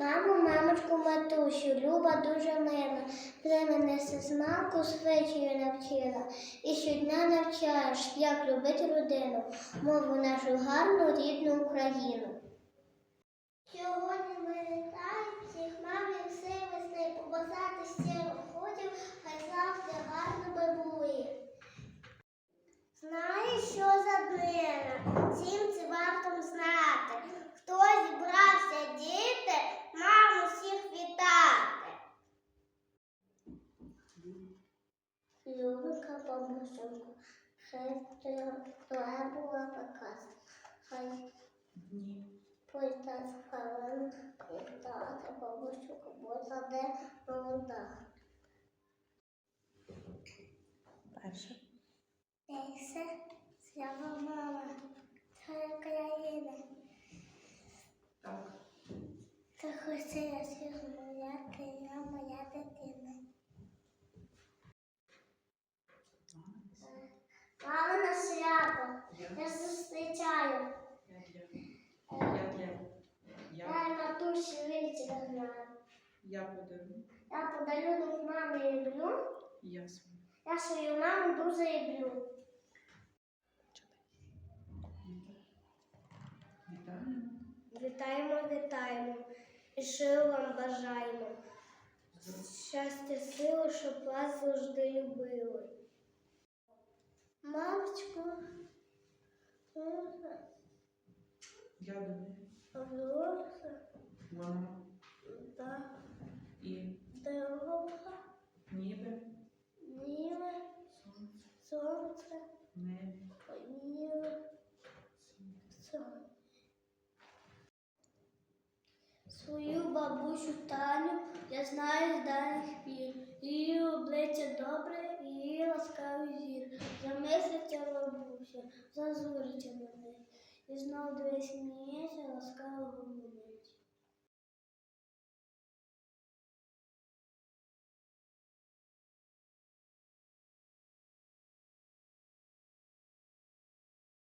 Маму, мамочку, матусю, люба дуже мила, племя несе знаку, звичаю навчила. І щодня навчаєш, як любити родину, мову нашу гарну рідну Україну. Сьогодні ми вітаємо всіх мам і все весни, побажати щиро хотів, хай завжди гарно би були. Знаєш, що за днина? Всім Любика бабусеньку, хай твоя була показ. Хай. Пойта хвилин вітати бабусеньку, бо заде молода. Перше. Лейся, слава мама, твоя країна. Та хотіла моя країна, моя дитина. Мама на свято, Я. зустрічаю. Я для. Я для. Я знаю. Я подарунок мамі люблю, Я свою. я свою маму дуже люблю. Вітаємо, вітаємо і сил вам бажаємо. Щастя, сили, щоб вас завжди любили. Мамочку, Я них. Авроса, да, І. дорога, Ніби. німе, Сонце. сонце, Небі. сонце. Свою бабусю Таню я знаю з давніх пір. Її обличчя добре, і її ласкавий зір. Замислиться бабуся, зазуриться мене. І знов дивись сміється, ласкаво.